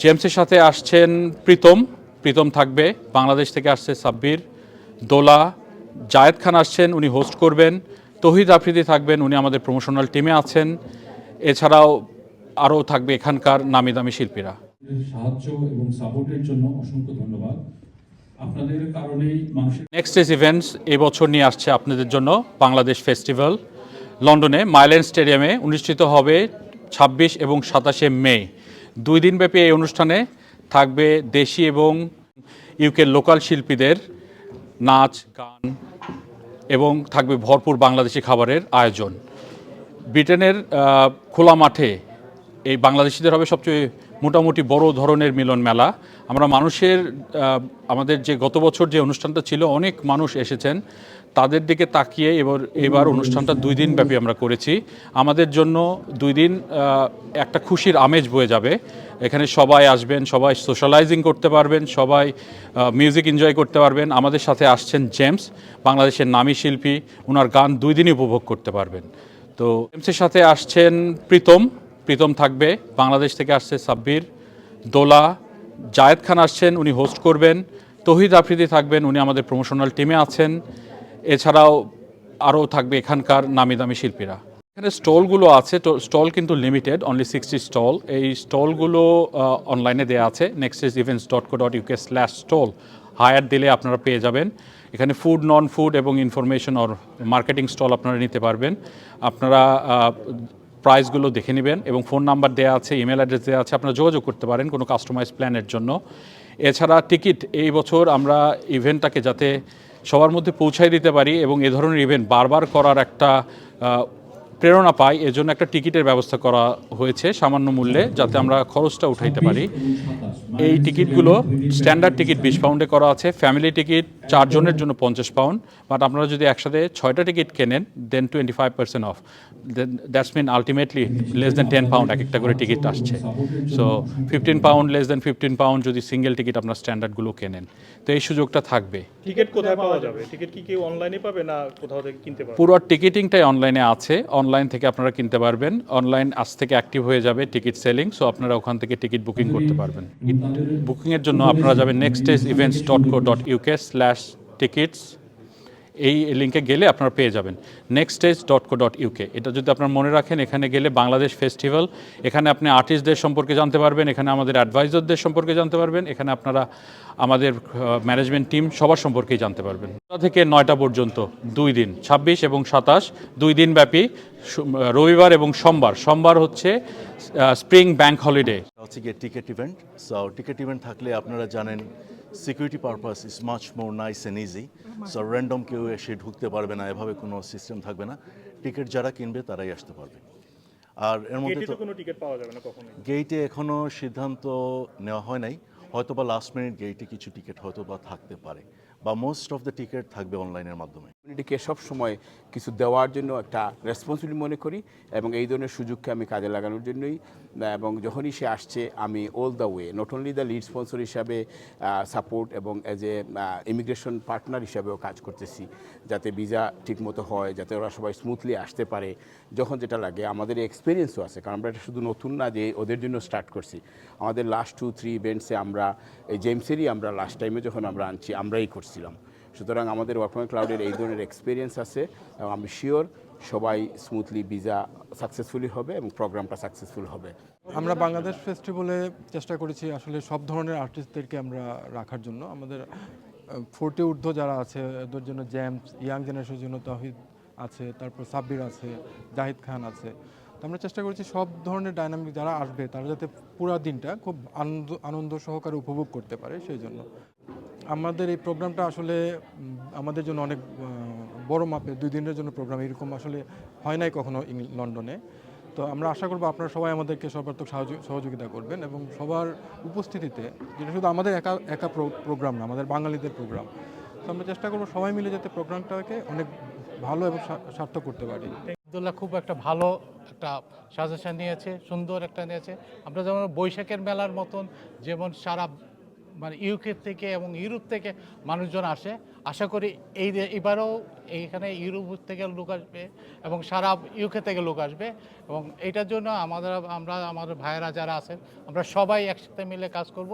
জেমসের সাথে আসছেন প্রীতম। প্রীতম থাকবে। বাংলাদেশ থেকে আসছে সাব্বির। দোলা। জায়েদ খান আসছেন উনি হোস্ট করবেন। তহিদ আফ্রিদি থাকবেন উনি আমাদের প্রমোশনাল টিমে আছেন। এছাড়াও আরও থাকবে এখানকার নামি দামি শিল্পীরা। সাহায্য এবং সাপোর্টের জন্য অসংখ্য ধন্যবাদ। আপনাদের কারণেই মানুষের নেক্সট ইস ইভেন্টস এবছর নিয়ে আসছে আপনাদের জন্য বাংলাদেশ ফেস্টিভ্যাল লন্ডনে মাইল্যান্ড স্টেডিয়ামে অনুষ্ঠিত হবে ছাব্বিশ এবং সাতাশে মে। দুই দিনব্যাপী এই অনুষ্ঠানে থাকবে দেশি এবং ইউকের লোকাল শিল্পীদের নাচ, গান এবং থাকবে ভরপুর বাংলাদেশি খাবারের আয়োজন। ব্রিটেনের খোলা মাঠে এই বাংলাদেশিদের হবে সবচেয়ে মোটামুটি বড় ধরনের মিলন মেলা। আমরা মানুষের আমাদের যে গত বছর যে অনুষ্ঠানটা ছিল, অনেক মানুষ এসেছেন। তাদের দিকে তাকিয়ে এবার এবার অনুষ্ঠানটা দুই দিন ব্যাপী আমরা করেছি। আমাদের জন্য দুই দিন একটা খুশির আমেজ বয়ে যাবে। এখানে সবাই আসবেন, সবাই সোশ্যালাইজিং করতে পারবেন, সবাই মিউজিক এনজয় করতে পারবেন। আমাদের সাথে আসছেন জেমস বাংলাদেশের নামী শিল্পী। ওনার গান দুই দিনই উপভোগ করতে পারবেন। তো জেমসের সাথে আসছেন প্রীতম। প্রীতম থাকবে। বাংলাদেশ থেকে আসছে সাব্বির। দোলা। জায়েদ খান আসছেন, উনি হোস্ট করবেন। তহিদ আফ্রিদি থাকবেন, উনি আমাদের প্রমোশনাল টিমে আছেন। এছাড়াও আরও থাকবে এখানকার নামি দামি শিল্পীরা। এখানে স্টলগুলো আছে স্টল কিন্তু লিমিটেড অনলি সিক্সটি স্টল এই স্টলগুলো অনলাইনে দেওয়া আছে next is events dot co dot UK slash stall hire দিলে আপনারা পেয়ে যাবেন। এখানে ফুড নন ফুড এবং ইনফরমেশন অর মার্কেটিং স্টল আপনারা নিতে পারবেন। আপনারা প্রাইসগুলো দেখে নেবেন এবং ফোন নাম্বার দেওয়া আছে ইমেল অ্যাড্রেস দেওয়া আছে, আপনারা যোগাযোগ করতে পারেন কোনো কাস্টমাইজ প্ল্যানের জন্য। এছাড়া টিকিট এই বছর আমরা ইভেন্টটাকে যাতে সবার মধ্যে পৌঁছায় দিতে পারি এবং এ ধরনের ইভেন্ট বারবার করার একটা প্রেরণা পাই, এজন্য একটা টিকিটের ব্যবস্থা করা হয়েছে সামান্য মূল্যে যাতে আমরা খরচটা উঠাইতে পারি। এই টিকিটগুলো স্ট্যান্ডার্ড টিকিট বিশ পাউন্ডে করা আছে। ফ্যামিলি টিকিট চারজনের জন্য পঞ্চাশ পাউন্ড। বাট আপনারা যদি একসাথে ছয়টা টিকিট কেনেন then twenty five percent off that's mean ultimately less than ten pound এক একটা করে টিকিট আসছে। So fifteen pound less than fifteen pound যদি সিঙ্গেল টিকিট আপনার স্ট্যান্ডার্ডগুলো কেনেন। তো এই সুযোগটা থাকবে। টিকিট কোথায় পাওয়া যাবে? টিকিট কি কেউ অনলাইনে পাবে না কোথাও থেকে কিনতে পারবে? পুরো টিকিটিংটাই অনলাইনে আছে। অনলাইন থেকে আপনারা কিনতে পারবেন। অনলাইন আজ থেকে অ্যাক্টিভ হয়ে যাবে টিকিট সেলিং সো আপনারা ওখান থেকে টিকিট বুকিং করতে পারবেন। বুকিংয়ের জন্য আপনারা যাবেন next days events dot co dot UK slash tickets এই লিঙ্কে গেলে আপনারা পেয়ে যাবেন। Next stage dot co dot UK এটা যদি আপনারা মনে রাখেন, এখানে গেলে বাংলাদেশ ফেস্টিভ্যাল এখানে আপনি আর্টিস্টদের সম্পর্কে জানতে পারবেন, এখানে আমাদের অ্যাডভাইজারদের সম্পর্কে জানতে পারবেন, এখানে আপনারা আমাদের ম্যানেজমেন্ট টিম সবার সম্পর্কেই জানতে পারবেন। থেকে নয়টা পর্যন্ত, দুই দিন, ছাব্বিশ এবং সাতাশ, দুই দিন ব্যাপী রবিবার এবং সোমবার। সোমবার হচ্ছে স্প্রিং ব্যাংক হলিডে হচ্ছে গিয়ে ticket event so ticket event থাকলে আপনারা জানেন security purpose is much more nice and easy so random কেউ এসে ঢুকতে পারবে না এভাবে কোনো সিস্টেম থাকবে না। টিকিট যারা কিনবে তারাই আসতে পারবে। আর এর মধ্যে তো কোনো টিকিট পাওয়া যাবে না কখনোই। গেইটে এখনও সিদ্ধান্ত নেওয়া হয় নাই। হয়তোবা লাস্ট মিনিট গেইটে কিছু টিকিট হয়তো বা থাকতে পারে। বা মোস্ট অফ দ্য টিকিট থাকবে অনলাইনের মাধ্যমে। কমিউনিটিকে সবসময় কিছু দেওয়ার জন্য একটা রেসপন্সিবিলিটি মনে করি এবং এই ধরনের সুযোগকে আমি কাজে লাগানোর জন্যই, এবং যখনই সে আসছে, আমি all the way not only the lead sponsor হিসাবে সাপোর্ট এবং অ্যাজ এ ইমিগ্রেশন পার্টনার হিসাবেও কাজ করতেছি, যাতে ভিসা ঠিকমতো হয়, যাতে ওরা সবাই স্মুথলি আসতে পারে, যখন যেটা লাগে। আমাদের এক্সপিরিয়েন্সও আছে, কারণ আমরা এটা শুধু নতুন না যে ওদের জন্য স্টার্ট করছি। আমাদের লাস্ট টু থ্রি ইভেন্টসে আমরা, এই জেমসেরই আমরা লাস্ট টাইমে যখন আমরা আনছি, আমরাই করছিলাম। সুতরাং আমাদের ওয়ার্কম্যান ক্লাউডের এই ধরনের এক্সপিরিয়েন্স আছে, এবং আমি শিওর সবাই স্মুথলি ভিসা সাকসেসফুলি হবে এবং প্রোগ্রামটা সাকসেসফুল হবে। আমরা বাংলাদেশ ফেস্টিভ্যালে চেষ্টা করেছি আসলে সব ধরনের আর্টিস্টদেরকে আমরা রাখার জন্য। আমাদের ফোর্টি ঊর্ধ্ব যারা আছে ওদের জন্য জ্যামস ইয়াং জেনারেশনের জন্য তহিদ আছে, তারপর সাব্বির আছে জাহিদ খান আছে। তো আমরা চেষ্টা করেছি সব ধরনের ডাইনামিক যারা আসবে, তারা যাতে পুরো দিনটা খুব আনন্দ আনন্দ সহকারে উপভোগ করতে পারে, সেই জন্য। আমাদের এই প্রোগ্রামটা আসলে আমাদের জন্য অনেক বড় মাপের, দুই দিনের জন্য প্রোগ্রাম, এরকম আসলে হয় নাই কখনো লন্ডনে। তো আমরা আশা করব আপনারা সবাই আমাদেরকে সর্বাত্মক সহযোগিতা করবেন এবং সবার উপস্থিতিতে, যেটা শুধু আমাদের একা একা প্রোগ্রাম না, আমাদের বাঙালিদের প্রোগ্রাম। তো আমরা চেষ্টা করব সবাই মিলে যাতে প্রোগ্রামটাকে অনেক ভালো এবং সার্থক করতে পারি। আবদুল্লাহ খুব একটা ভালো একটা সাজেশন নিয়েছে সুন্দর একটা নিয়েছে আমরা যেমন বৈশাখের মেলার মতন, যেমন সারা মানে ইউকে থেকে এবং ইউরোপ থেকে মানুষজন আসে। আশা করি এই এবারেও এইখানে ইউরোপ থেকে লোক আসবে এবং সারা ইউকে থেকে লোক আসবে এবং এইটার জন্য আমাদের, আমরা, আমাদের ভাইয়েরা যারা আছেন, আমরা সবাই একসাথে মিলে কাজ করব।